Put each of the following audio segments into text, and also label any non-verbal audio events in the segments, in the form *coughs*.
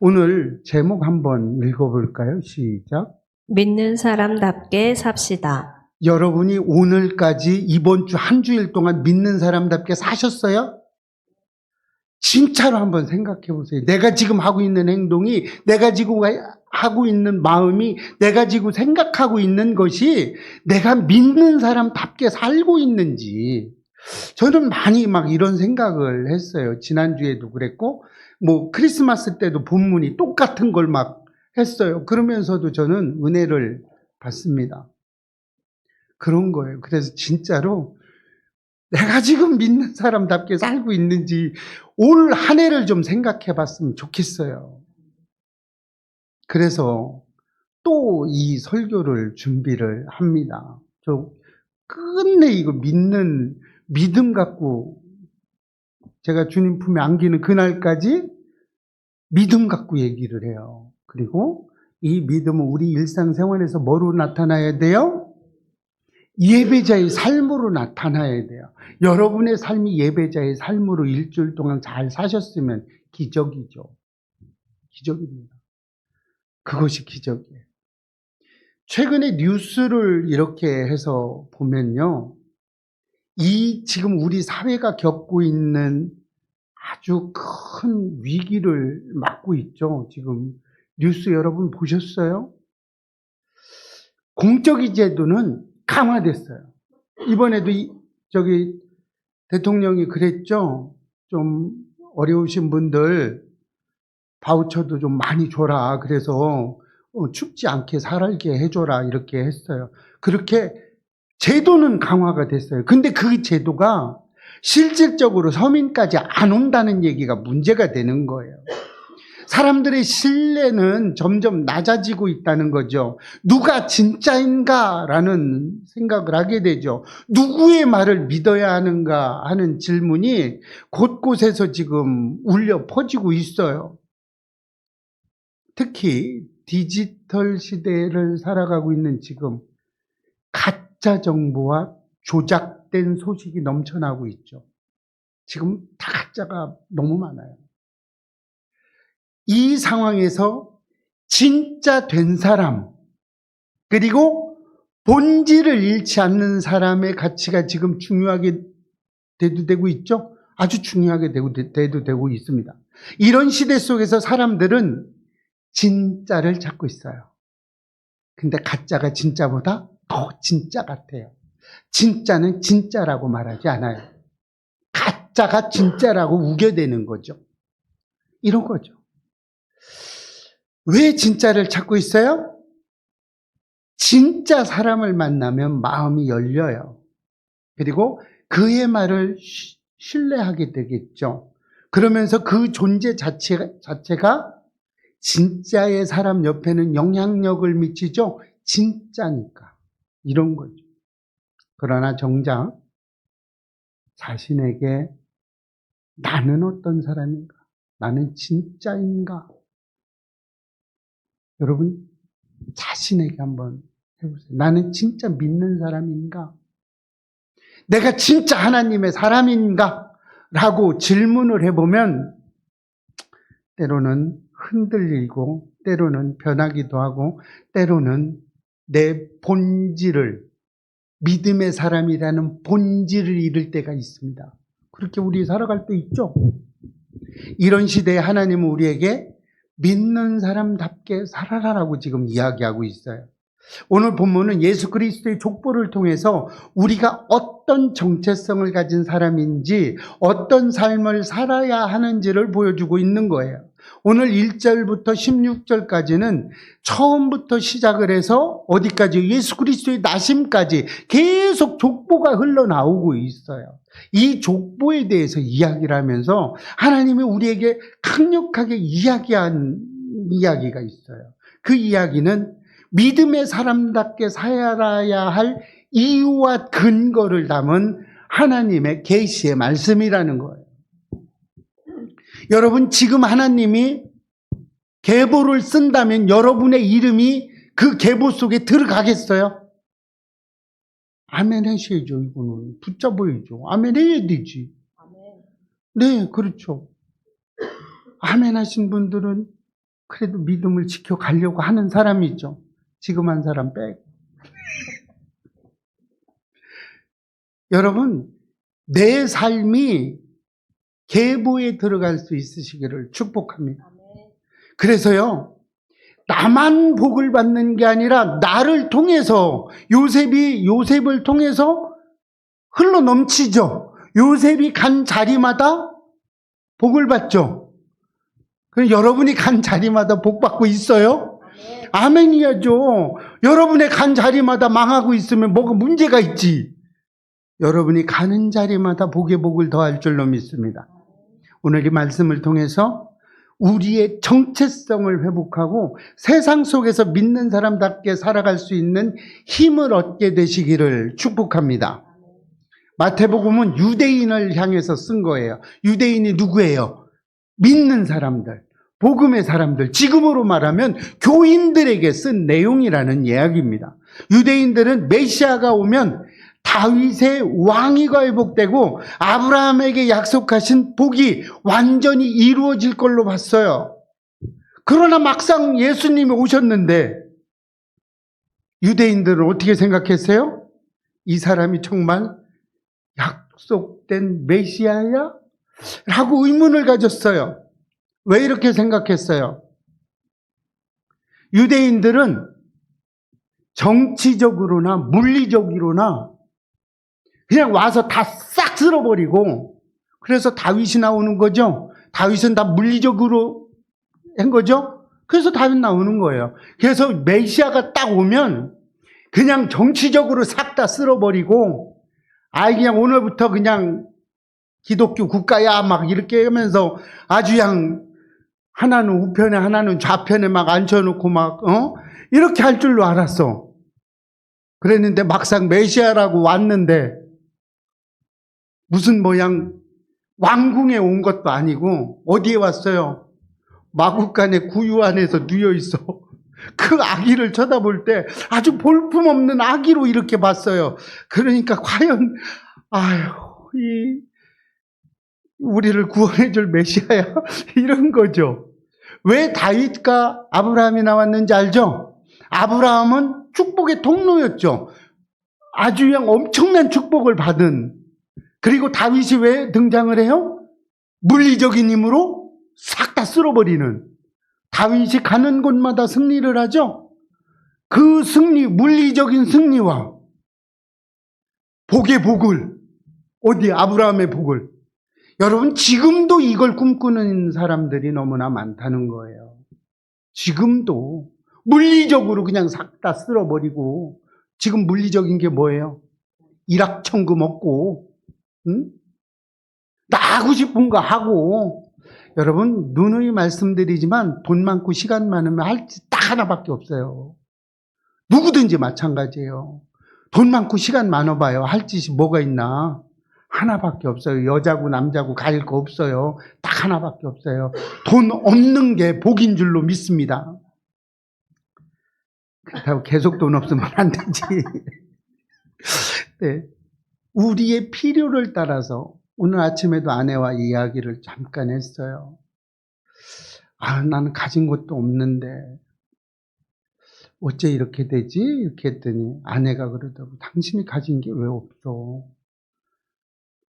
오늘 제목 한번 읽어볼까요? 시작. 믿는 사람답게 삽시다. 여러분이 오늘까지 이번 주 한 주일 동안 믿는 사람답게 사셨어요? 진짜로 한번 생각해 보세요. 내가 지금 하고 있는 행동이, 내가 지금 하고 있는 마음이, 내가 지금 생각하고 있는 것이 내가 믿는 사람답게 살고 있는지. 저는 많이 막 이런 생각을 했어요. 지난주에도 그랬고, 뭐 크리스마스 때도 본문이 똑같은 걸 막 했어요. 그러면서도 저는 은혜를 받습니다. 그런 거예요. 그래서 진짜로 내가 지금 믿는 사람답게 살고 있는지 올 한 해를 좀 생각해 봤으면 좋겠어요. 그래서 또 이 설교를 준비를 합니다. 저 끝내 이거 믿는 믿음 갖고 제가 주님 품에 안기는 그날까지 믿음 갖고 얘기를 해요. 그리고 이 믿음은 우리 일상생활에서 뭐로 나타나야 돼요? 예배자의 삶으로 나타나야 돼요. 여러분의 삶이 예배자의 삶으로 일주일 동안 잘 사셨으면 기적이죠. 기적입니다. 그것이 기적이에요. 최근에 뉴스를 이렇게 해서 보면요. 이 지금 우리 사회가 겪고 있는 아주 큰 위기를 맞고 있죠. 지금 뉴스 여러분 보셨어요? 공적이 제도는 강화됐어요. 이번에도 이, 저기 대통령이 그랬죠. 좀 어려우신 분들 바우처도 좀 많이 줘라. 그래서 어, 춥지 않게 살게 해줘라. 이렇게 했어요. 그렇게 제도는 강화가 됐어요. 근데 그 제도가 실질적으로 서민까지 안 온다는 얘기가 문제가 되는 거예요. 사람들의 신뢰는 점점 낮아지고 있다는 거죠. 누가 진짜인가라는 생각을 하게 되죠. 누구의 말을 믿어야 하는가 하는 질문이 곳곳에서 지금 울려 퍼지고 있어요. 특히 디지털 시대를 살아가고 있는 지금 가짜 정보와 조작된 소식이 넘쳐나고 있죠. 지금 다 가짜가 너무 많아요. 이 상황에서 진짜 된 사람, 그리고 본질을 잃지 않는 사람의 가치가 지금 중요하게 대두되고 있죠? 아주 중요하게 대두되고 있습니다. 이런 시대 속에서 사람들은 진짜를 찾고 있어요. 근데 가짜가 진짜보다 더 진짜 같아요. 진짜는 진짜라고 말하지 않아요. 가짜가 진짜라고 우겨대는 거죠. 이런 거죠. 왜 진짜를 찾고 있어요? 진짜 사람을 만나면 마음이 열려요. 그리고 그의 말을 신뢰하게 되겠죠. 그러면서 그 존재 자체, 자체가 진짜의 사람 옆에는 영향력을 미치죠. 진짜니까. 이런 거죠. 그러나 정작 자신에게 나는 어떤 사람인가? 나는 진짜인가? 여러분, 자신에게 한번 해보세요. 나는 진짜 믿는 사람인가? 내가 진짜 하나님의 사람인가? 라고 질문을 해보면, 때로는 흔들리고, 때로는 변하기도 하고, 때로는 내 본질을, 믿음의 사람이라는 본질을 잃을 때가 있습니다. 그렇게 우리 살아갈 때 있죠? 이런 시대에 하나님은 우리에게 믿는 사람답게 살아라라고 지금 이야기하고 있어요. 오늘 본문은 예수 그리스도의 족보를 통해서 우리가 어떤 정체성을 가진 사람인지 어떤 삶을 살아야 하는지를 보여주고 있는 거예요. 오늘 1절부터 16절까지는 처음부터 시작을 해서 어디까지 예수 그리스도의 나심까지 계속 족보가 흘러나오고 있어요. 이 족보에 대해서 이야기를 하면서 하나님이 우리에게 강력하게 이야기한 이야기가 있어요. 그 이야기는 믿음의 사람답게 살아야 할 이유와 근거를 담은 하나님의 계시의 말씀이라는 거예요. 여러분 지금 하나님이 계보를 쓴다면 여러분의 이름이 그 계보 속에 들어가겠어요? 아멘 하셔야죠, 이거는. 붙잡아야죠. 아멘 해야 되지. 네, 그렇죠. 아멘 하신 분들은 그래도 믿음을 지켜가려고 하는 사람이 있죠. 지금 한 사람 빼고. *laughs* 여러분, 내 삶이 계보에 들어갈 수 있으시기를 축복합니다. 그래서요, 나만 복을 받는 게 아니라 나를 통해서 요셉이 요셉을 통해서 흘러 넘치죠. 요셉이 간 자리마다 복을 받죠. 그럼 여러분이 간 자리마다 복 받고 있어요? 아멘이야죠. 여러분의 간 자리마다 망하고 있으면 뭐가 문제가 있지. 여러분이 가는 자리마다 복의 복을 더할 줄로 믿습니다. 오늘 이 말씀을 통해서 우리의 정체성을 회복하고 세상 속에서 믿는 사람답게 살아갈 수 있는 힘을 얻게 되시기를 축복합니다. 마태복음은 유대인을 향해서 쓴 거예요. 유대인이 누구예요? 믿는 사람들, 복음의 사람들, 지금으로 말하면 교인들에게 쓴 내용이라는 이야기입니다. 유대인들은 메시아가 오면 다윗의 왕위가 회복되고 아브라함에게 약속하신 복이 완전히 이루어질 걸로 봤어요. 그러나 막상 예수님이 오셨는데 유대인들은 어떻게 생각했어요? 이 사람이 정말 약속된 메시아야? 라고 의문을 가졌어요. 왜 이렇게 생각했어요? 유대인들은 정치적으로나 물리적으로나 그냥 와서 다 싹 쓸어버리고 그래서 다윗이 나오는 거죠. 다윗은 다 물리적으로 한 거죠. 그래서 다윗 나오는 거예요. 그래서 메시아가 딱 오면 그냥 정치적으로 싹 다 쓸어버리고 아이 그냥 오늘부터 그냥 기독교 국가야 막 이렇게 하면서 아주 그냥 하나는 우편에 하나는 좌편에 막 앉혀놓고 막 어? 이렇게 할 줄로 알았어. 그랬는데 막상 메시아라고 왔는데 무슨 모양 왕궁에 온 것도 아니고 어디에 왔어요? 마국간의 구유 안에서 누워 있어. *laughs* 그 아기를 쳐다볼 때 아주 볼품없는 아기로 이렇게 봤어요. 그러니까 과연 아유 이 우리를 구원해줄 메시아야 *laughs* 이런 거죠. 왜 다윗과 아브라함이 나왔는지 알죠? 아브라함은 축복의 통로였죠. 아주 그냥 엄청난 축복을 받은 그리고 다윗이 왜 등장을 해요? 물리적인 힘으로 싹 다 쓸어버리는 다윗이 가는 곳마다 승리를 하죠. 그 승리, 물리적인 승리와 복의 복을 어디 아브라함의 복을 여러분 지금도 이걸 꿈꾸는 사람들이 너무나 많다는 거예요. 지금도 물리적으로 그냥 싹 다 쓸어버리고 지금 물리적인 게 뭐예요? 일확천금 얻고 응? 나 하고 싶은 거 하고 여러분 누누이 말씀드리지만 돈 많고 시간 많으면 할 짓 딱 하나밖에 없어요. 누구든지 마찬가지예요. 돈 많고 시간 많아봐요. 할 짓이 뭐가 있나? 하나밖에 없어요. 여자고 남자고 가릴 거 없어요. 딱 하나밖에 없어요. 돈 없는 게 복인 줄로 믿습니다. 그렇다고 계속 돈 없으면 안 되지. *laughs* 네. 우리의 필요를 따라서 오늘 아침에도 아내와 이야기를 잠깐 했어요. 아, 나는 가진 것도 없는데 어째 이렇게 되지? 이렇게 했더니 아내가 그러더라고. 당신이 가진 게 왜 없어?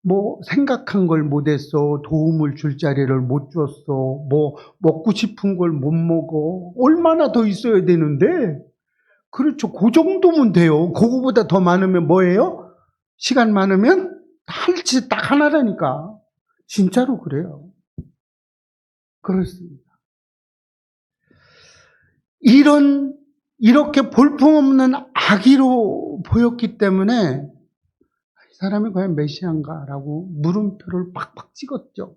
뭐 생각한 걸 못했어. 도움을 줄 자리를 못 줬어. 뭐 먹고 싶은 걸 못 먹어. 얼마나 더 있어야 되는데? 그렇죠. 그 정도면 돼요. 그거보다 더 많으면 뭐예요? 시간 많으면 할 짓 딱 하나라니까. 진짜로 그래요. 그렇습니다. 이런, 이렇게 볼품없는 아기로 보였기 때문에 이 사람이 과연 메시아인가라고 물음표를 팍팍 찍었죠.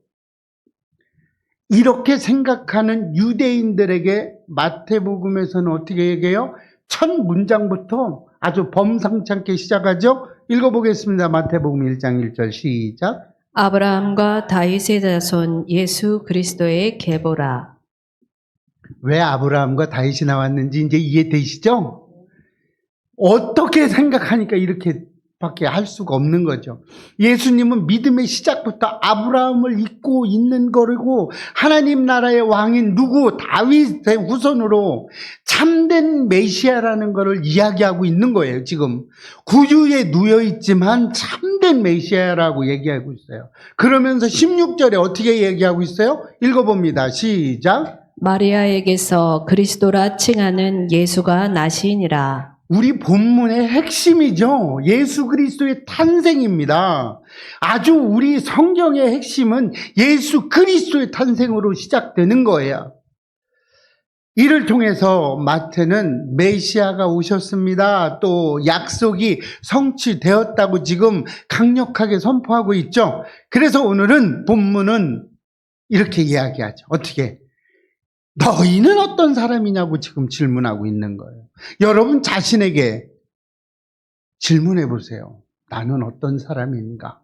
이렇게 생각하는 유대인들에게 마태복음에서는 어떻게 얘기해요? 첫 문장부터 아주 범상찮게 시작하죠. 읽어보겠습니다. 마태복음 1장 1절 시작. 아브라함과 다윗의 자손 예수 그리스도의 계보라. 왜 아브라함과 다윗이 나왔는지 이제 이해되시죠? 어떻게 생각하니까 이렇게 밖에 할 수가 없는 거죠. 예수님은 믿음의 시작부터 아브라함을 잇고 있는 거고 하나님 나라의 왕인 누구 다윗의 후손으로 참된 메시아라는 것을 이야기하고 있는 거예요. 지금 구유에 누여 있지만 참된 메시아라고 얘기하고 있어요. 그러면서 16절에 어떻게 얘기하고 있어요? 읽어봅니다. 시작. 마리아에게서 그리스도라 칭하는 예수가 나시니라. 우리 본문의 핵심이죠. 예수 그리스도의 탄생입니다. 아주 우리 성경의 핵심은 예수 그리스도의 탄생으로 시작되는 거예요. 이를 통해서 마태는 메시아가 오셨습니다. 또 약속이 성취되었다고 지금 강력하게 선포하고 있죠. 그래서 오늘은 본문은 이렇게 이야기하죠. 어떻게? 너희는 어떤 사람이냐고 지금 질문하고 있는 거예요. 여러분 자신에게 질문해 보세요. 나는 어떤 사람인가?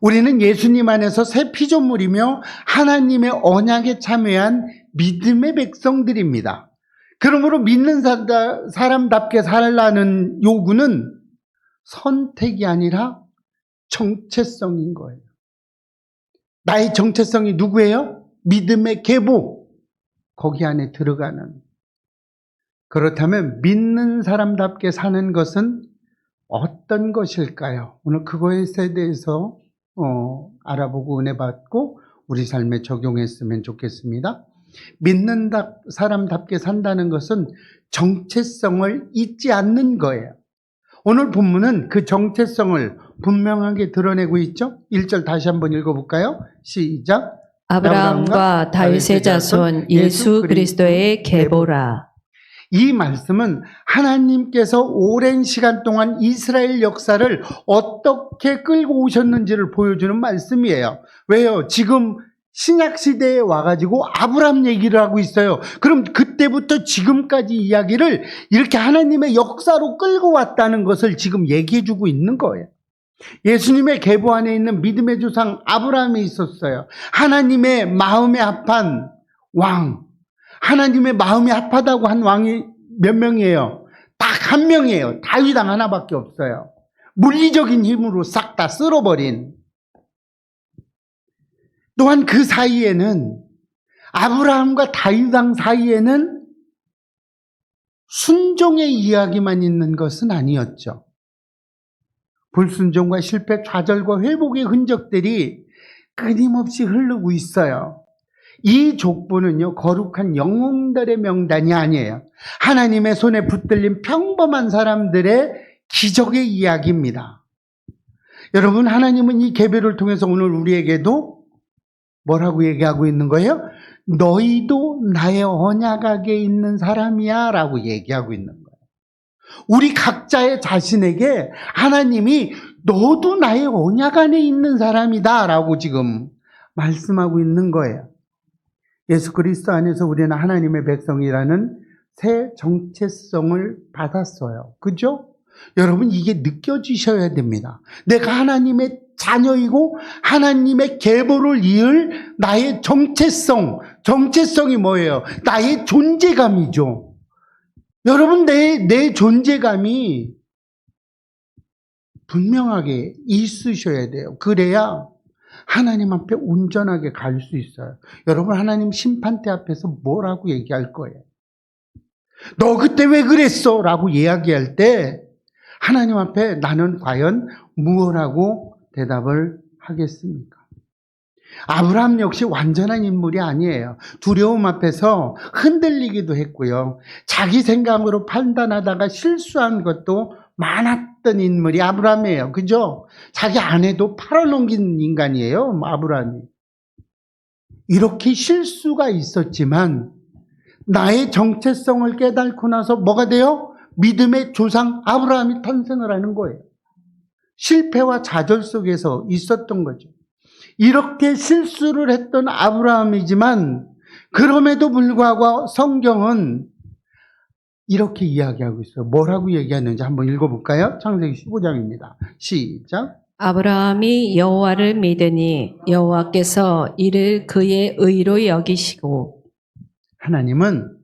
우리는 예수님 안에서 새 피조물이며 하나님의 언약에 참여한 믿음의 백성들입니다. 그러므로 믿는 사- 사람답게 살라는 요구는 선택이 아니라 정체성인 거예요. 나의 정체성이 누구예요? 믿음의 계보. 거기 안에 들어가는. 그렇다면 믿는 사람답게 사는 것은 어떤 것일까요? 오늘 그거에 대해서 어, 알아보고 은혜 받고 우리 삶에 적용했으면 좋겠습니다. 믿는 다- 사람답게 산다는 것은 정체성을 잊지 않는 거예요. 오늘 본문은 그 정체성을 분명하게 드러내고 있죠? 1절 다시 한번 읽어볼까요? 시작. 아브라함과 다윗의 자손 예수 그리스도의 계보라. 이 말씀은 하나님께서 오랜 시간 동안 이스라엘 역사를 어떻게 끌고 오셨는지를 보여주는 말씀이에요. 왜요? 지금 신약 시대에 와가지고 아브람 얘기를 하고 있어요. 그럼 그때부터 지금까지 이야기를 이렇게 하나님의 역사로 끌고 왔다는 것을 지금 얘기해주고 있는 거예요. 예수님의 계보 안에 있는 믿음의 조상 아브라함이 있었어요. 하나님의 마음에 합한 왕. 하나님의 마음이 합하다고 한 왕이 몇 명이에요? 딱 한 명이에요. 다윗왕 하나밖에 없어요. 물리적인 힘으로 싹 다 쓸어버린. 또한 그 사이에는 아브라함과 다윗왕 사이에는 순종의 이야기만 있는 것은 아니었죠. 불순종과 실패, 좌절과 회복의 흔적들이 끊임없이 흐르고 있어요. 이 족보는요, 거룩한 영웅들의 명단이 아니에요. 하나님의 손에 붙들린 평범한 사람들의 기적의 이야기입니다. 여러분, 하나님은 이 개별을 통해서 오늘 우리에게도 뭐라고 얘기하고 있는 거예요? 너희도 나의 언약하게 있는 사람이야 라고 얘기하고 있는 거예요. 우리 각자의 자신에게 하나님이 너도 나의 언약 안에 있는 사람이다 라고 지금 말씀하고 있는 거예요. 예수 그리스도 안에서 우리는 하나님의 백성이라는 새 정체성을 받았어요. 그죠? 여러분, 이게 느껴지셔야 됩니다. 내가 하나님의 자녀이고 하나님의 계보를 이을 나의 정체성, 정체성이 뭐예요? 나의 존재감이죠. 여러분, 내, 내 존재감이 분명하게 있으셔야 돼요. 그래야 하나님 앞에 온전하게 갈 수 있어요. 여러분, 하나님 심판대 앞에서 뭐라고 얘기할 거예요? 너 그때 왜 그랬어? 라고 이야기할 때 하나님 앞에 나는 과연 무엇라고 대답을 하겠습니까? 아브라함 역시 완전한 인물이 아니에요. 두려움 앞에서 흔들리기도 했고요. 자기 생각으로 판단하다가 실수한 것도 많았던 인물이 아브라함이에요. 그죠? 자기 아내도 팔아넘긴 인간이에요. 아브라함이. 이렇게 실수가 있었지만 나의 정체성을 깨닫고 나서 뭐가 돼요? 믿음의 조상 아브라함이 탄생을 하는 거예요. 실패와 좌절 속에서 있었던 거죠. 이렇게 실수를 했던 아브라함이지만 그럼에도 불구하고 성경은 이렇게 이야기하고 있어요. 뭐라고 얘기하는지 한번 읽어볼까요? 창세기 15장입니다. 시작. 아브라함이 여호와를 믿으니 여호와께서 이를 그의 의로 여기시고 하나님은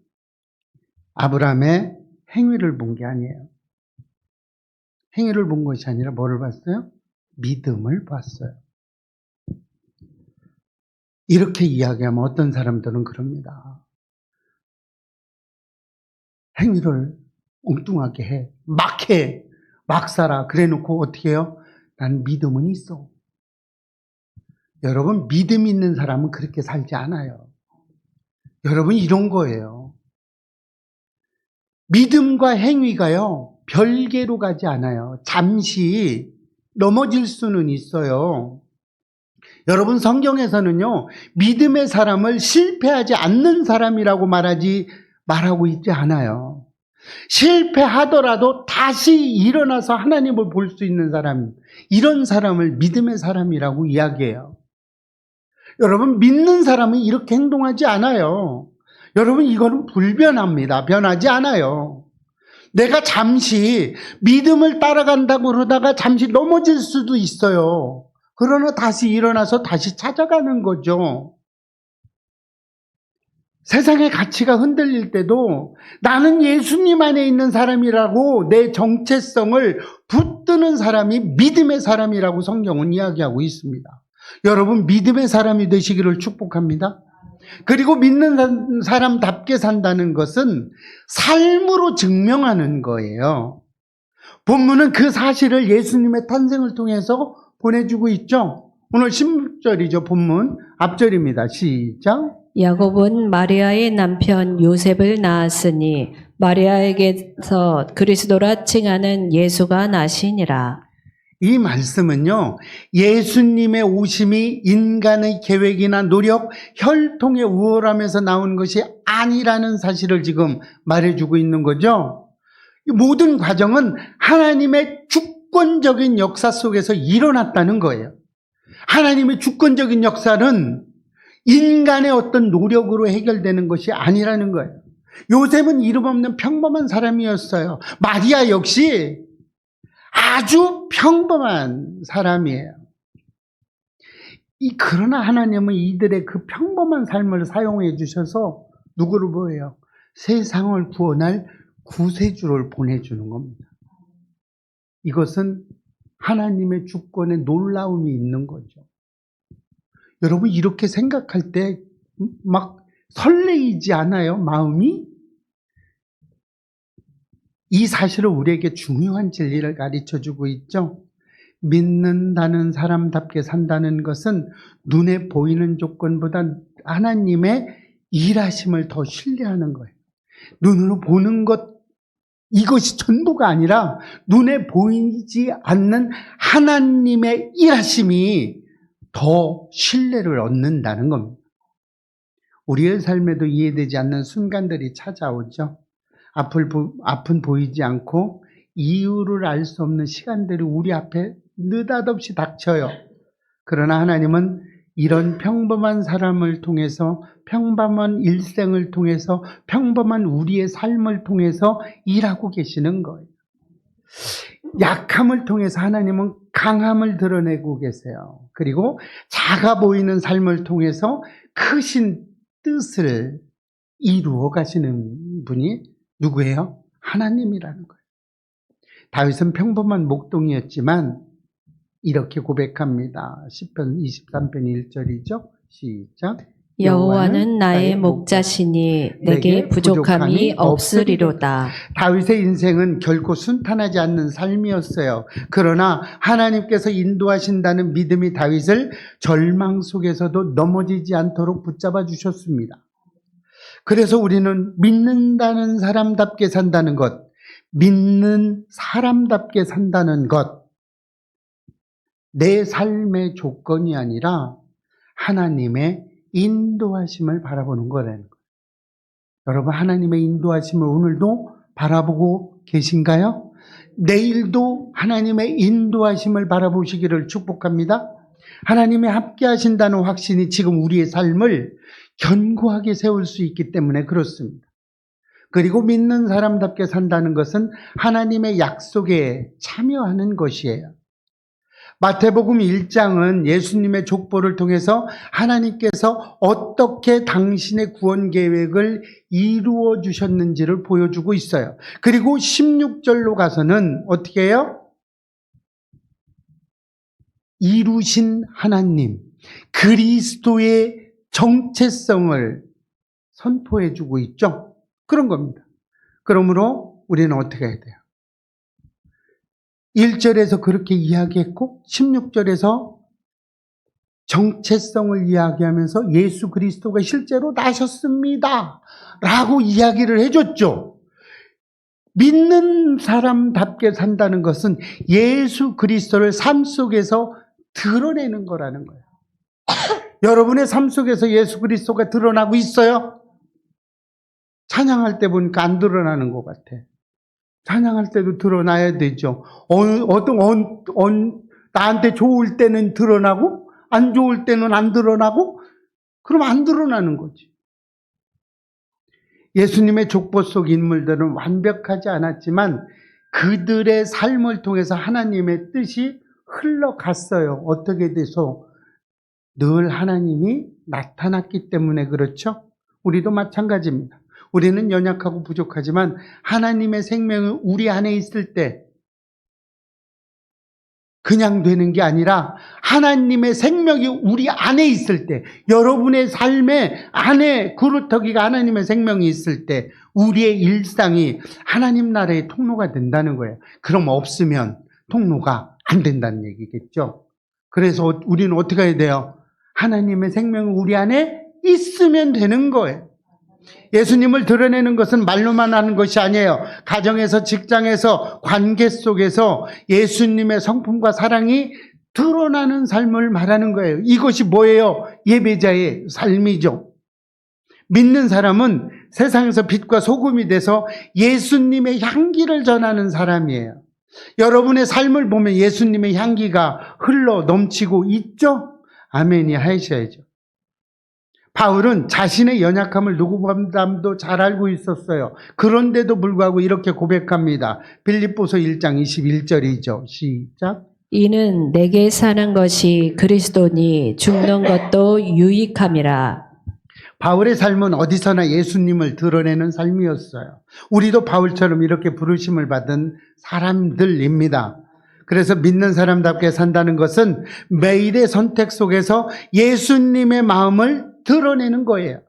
아브라함의 행위를 본 게 아니에요. 행위를 본 것이 아니라 뭐를 봤어요? 믿음을 봤어요. 이렇게 이야기하면 어떤 사람들은 그럽니다. 행위를 엉뚱하게 해. 막 해. 막 살아. 그래 놓고 어떻게 해요? 난 믿음은 있어. 여러분, 믿음 있는 사람은 그렇게 살지 않아요. 여러분, 이런 거예요. 믿음과 행위가요, 별개로 가지 않아요. 잠시 넘어질 수는 있어요. 여러분, 성경에서는요, 믿음의 사람을 실패하지 않는 사람이라고 말하지, 말하고 있지 않아요. 실패하더라도 다시 일어나서 하나님을 볼 수 있는 사람, 이런 사람을 믿음의 사람이라고 이야기해요. 여러분, 믿는 사람은 이렇게 행동하지 않아요. 여러분, 이거는 불변합니다. 변하지 않아요. 내가 잠시 믿음을 따라간다고 그러다가 잠시 넘어질 수도 있어요. 그러나 다시 일어나서 다시 찾아가는 거죠. 세상의 가치가 흔들릴 때도 나는 예수님 안에 있는 사람이라고 내 정체성을 붙드는 사람이 믿음의 사람이라고 성경은 이야기하고 있습니다. 여러분, 믿음의 사람이 되시기를 축복합니다. 그리고 믿는 사람답게 산다는 것은 삶으로 증명하는 거예요. 본문은 그 사실을 예수님의 탄생을 통해서 보내주고 있죠. 오늘 16절이죠, 본문. 앞절입니다. 시작. 야곱은 마리아의 남편 요셉을 낳았으니 마리아에게서 그리스도라 칭하는 예수가 나시니라. 이 말씀은요, 예수님의 오심이 인간의 계획이나 노력, 혈통의 우월함에서 나온 것이 아니라는 사실을 지금 말해주고 있는 거죠. 이 모든 과정은 하나님의 주권적인 역사 속에서 일어났다는 거예요. 하나님의 주권적인 역사는 인간의 어떤 노력으로 해결되는 것이 아니라는 거예요. 요셉은 이름 없는 평범한 사람이었어요. 마리아 역시 아주 평범한 사람이에요. 이, 그러나 하나님은 이들의 그 평범한 삶을 사용해 주셔서 누구를 보여요? 세상을 구원할 구세주를 보내주는 겁니다. 이것은 하나님의 주권에 놀라움이 있는 거죠. 여러분, 이렇게 생각할 때 막 설레이지 않아요? 마음이? 이 사실은 우리에게 중요한 진리를 가르쳐 주고 있죠. 믿는다는 사람답게 산다는 것은 눈에 보이는 조건보다 하나님의 일하심을 더 신뢰하는 거예요. 눈으로 보는 것, 이것이 전부가 아니라 눈에 보이지 않는 하나님의 일하심이 더 신뢰를 얻는다는 겁니다. 우리의 삶에도 이해되지 않는 순간들이 찾아오죠. 앞을, 보- 앞은 보이지 않고 이유를 알 수 없는 시간들이 우리 앞에 느닷없이 닥쳐요. 그러나 하나님은 이런 평범한 사람을 통해서 평범한 일생을 통해서 평범한 우리의 삶을 통해서 일하고 계시는 거예요. 약함을 통해서 하나님은 강함을 드러내고 계세요. 그리고 작아 보이는 삶을 통해서 크신 뜻을 이루어 가시는 분이 누구예요? 하나님이라는 거예요. 다윗은 평범한 목동이었지만 이렇게 고백합니다. 10편 23편 1절이죠. 시작. 여호와는 나의 목자시니 내게 부족함이 없으리로다. 다윗의 인생은 결코 순탄하지 않는 삶이었어요. 그러나 하나님께서 인도하신다는 믿음이 다윗을 절망 속에서도 넘어지지 않도록 붙잡아 주셨습니다. 그래서 우리는 믿는다는 사람답게 산다는 것, 믿는 사람답게 산다는 것, 내 삶의 조건이 아니라 하나님의 인도하심을 바라보는 거라는 거예요. 여러분, 하나님의 인도하심을 오늘도 바라보고 계신가요? 내일도 하나님의 인도하심을 바라보시기를 축복합니다. 하나님의 함께 하신다는 확신이 지금 우리의 삶을 견고하게 세울 수 있기 때문에 그렇습니다. 그리고 믿는 사람답게 산다는 것은 하나님의 약속에 참여하는 것이에요. 마태복음 1장은 예수님의 족보를 통해서 하나님께서 어떻게 당신의 구원 계획을 이루어 주셨는지를 보여주고 있어요. 그리고 16절로 가서는 어떻게 해요? 이루신 하나님, 그리스도의 정체성을 선포해 주고 있죠. 그런 겁니다. 그러므로 우리는 어떻게 해야 돼요? 1절에서 그렇게 이야기했고 16절에서 정체성을 이야기하면서 예수 그리스도가 실제로 나셨습니다. 라고 이야기를 해줬죠. 믿는 사람답게 산다는 것은 예수 그리스도를 삶 속에서 드러내는 거라는 거예요. *coughs* 여러분의 삶 속에서 예수 그리스도가 드러나고 있어요? 찬양할 때 보니까 안 드러나는 것 같아. 찬양할 때도 드러나야 되죠. 어느, 어떤, 어느, 나한테 좋을 때는 드러나고, 안 좋을 때는 안 드러나고, 그럼 안 드러나는 거지. 예수님의 족보 속 인물들은 완벽하지 않았지만 그들의 삶을 통해서 하나님의 뜻이 흘러갔어요. 어떻게 돼서? 늘 하나님이 나타났기 때문에 그렇죠? 우리도 마찬가지입니다. 우리는 연약하고 부족하지만 하나님의 생명이 우리 안에 있을 때 그냥 되는 게 아니라 하나님의 생명이 우리 안에 있을 때 여러분의 삶의 안에 그루터기가 하나님의 생명이 있을 때 우리의 일상이 하나님 나라의 통로가 된다는 거예요. 그럼 없으면 통로가 안 된다는 얘기겠죠. 그래서 우리는 어떻게 해야 돼요? 하나님의 생명이 우리 안에 있으면 되는 거예요. 예수님을 드러내는 것은 말로만 하는 것이 아니에요. 가정에서, 직장에서, 관계 속에서 예수님의 성품과 사랑이 드러나는 삶을 말하는 거예요. 이것이 뭐예요? 예배자의 삶이죠. 믿는 사람은 세상에서 빛과 소금이 돼서 예수님의 향기를 전하는 사람이에요. 여러분의 삶을 보면 예수님의 향기가 흘러 넘치고 있죠? 아멘이 하셔야죠. 바울은 자신의 연약함을 누구보다도 잘 알고 있었어요. 그런데도 불구하고 이렇게 고백합니다. 빌립보서 1장 21절이죠. 시작. 이는 내게 사는 것이 그리스도니 죽는 것도 유익함이라. 바울의 삶은 어디서나 예수님을 드러내는 삶이었어요. 우리도 바울처럼 이렇게 부르심을 받은 사람들입니다. 그래서 믿는 사람답게 산다는 것은 매일의 선택 속에서 예수님의 마음을 드러내는 거예요.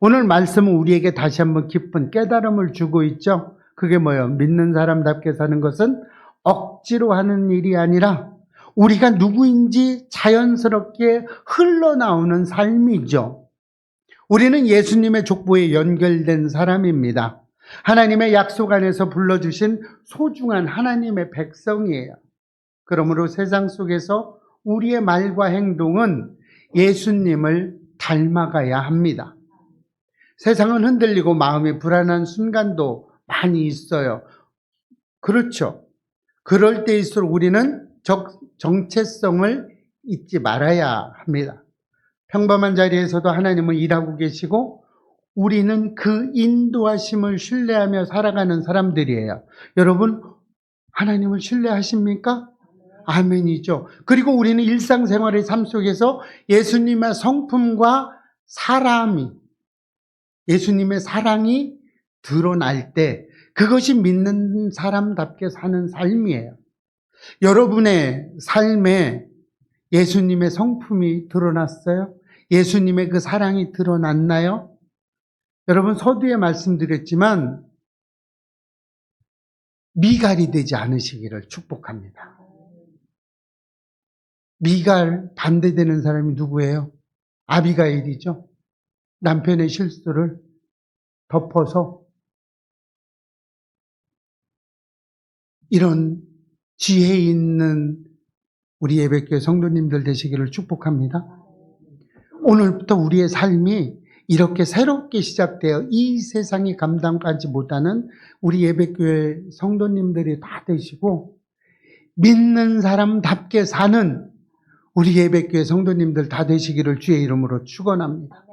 오늘 말씀은 우리에게 다시 한번 깊은 깨달음을 주고 있죠. 그게 뭐예요? 믿는 사람답게 사는 것은 억지로 하는 일이 아니라 우리가 누구인지 자연스럽게 흘러나오는 삶이죠. 우리는 예수님의 족보에 연결된 사람입니다. 하나님의 약속 안에서 불러주신 소중한 하나님의 백성이에요. 그러므로 세상 속에서 우리의 말과 행동은 예수님을 닮아가야 합니다. 세상은 흔들리고 마음이 불안한 순간도 많이 있어요. 그렇죠. 그럴 때일수록 우리는 적, 정체성을 잊지 말아야 합니다. 평범한 자리에서도 하나님은 일하고 계시고 우리는 그 인도하심을 신뢰하며 살아가는 사람들이에요. 여러분, 하나님을 신뢰하십니까? 아멘이죠. 그리고 우리는 일상생활의 삶 속에서 예수님의 성품과 사람이, 예수님의 사랑이 드러날 때 그것이 믿는 사람답게 사는 삶이에요. 여러분의 삶에 예수님의 성품이 드러났어요? 예수님의 그 사랑이 드러났나요? 여러분 서두에 말씀드렸지만 미갈이 되지 않으시기를 축복합니다. 미갈 반대되는 사람이 누구예요? 아비가일이죠. 남편의 실수를 덮어서 이런 지혜 있는 우리 예배교회 성도님들 되시기를 축복합니다. 오늘부터 우리의 삶이 이렇게 새롭게 시작되어 이 세상이 감당하지 못하는 우리 예배교회 성도님들이 다 되시고 믿는 사람답게 사는 우리 예배교회 성도님들 다 되시기를 주의 이름으로 축원합니다.